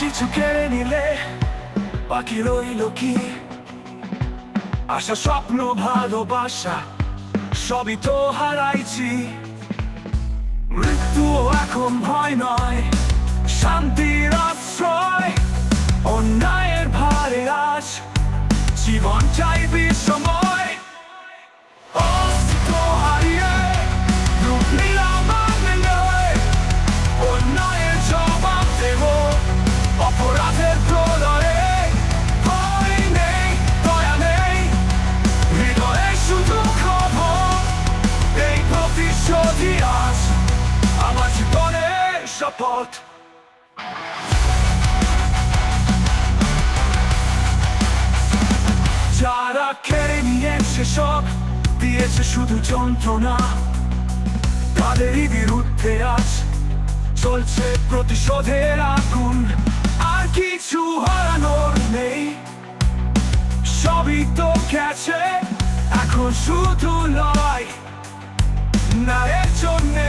কিছু কেড়ে নিলে বাকি রইল কি? আশা, স্বপ্ন, ভালোবাসা, সবই তো হারাইছি। মৃত্যু এখন ভয় নয়, শান্তির আশ্রয়, অন্যায়ের ভারে আজ জীবন চাইবি সময় শপথ যারা কেড়ে নিয়েছে সব দিয়েছে শুধু যন্ত্রণা তাদেরই বিরুদ্ধে আজ চলছে প্রতিশোধের আগুন আর কিছু হারানোর নেই সবই তো গেছে এখন শুধু লড়াই ন্যায়ের জন্যে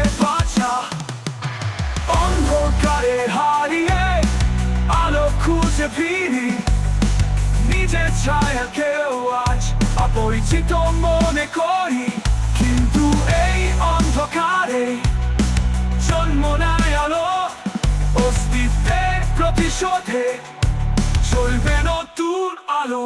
নিজের কেউ আজ অপরিচিত মনে করি। কিন্তু এই অন্ধকারে জন্ম নেয় আলো, অস্তিত্বের প্রতিশোধে চলবে নতুন আলো।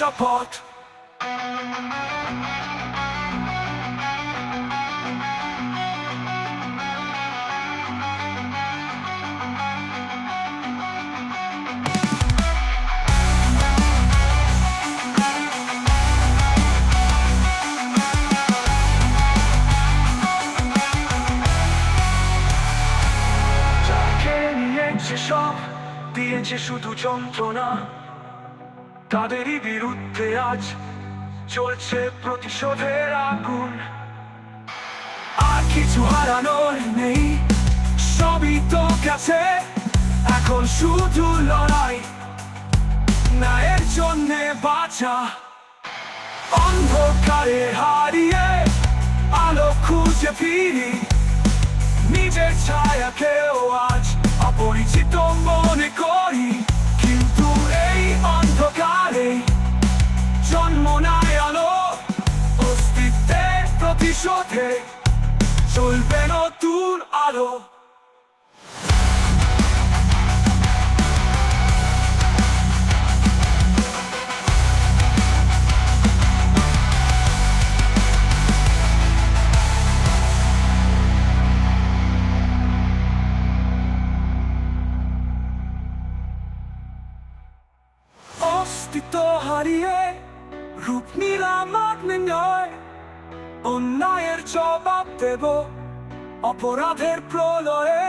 জীবনের শপথ যাকে নিয়েছে সব দিয়েছে শুধু যন্ত্রণা তাদেরই বিরুদ্ধে আজ চলছে প্রতিশোধের আগুন। আর কিছু হারানোর নেই, সবই তো গেছে। এখন শুধু লড়াই, ন্যায়ের জন্যে বাঁচা। অন্ধকারে হারিয়ে আলো খুঁজে ফিরি। নিজের ছায়াকেও আজ অপরিচিত মনে করি। চলবে নতুন আলো। অস্তিত্ব হারিয়ে রূপ নিলাম নয় অন্যায়ের জবাব দেব অপরাধের প্রলয়ে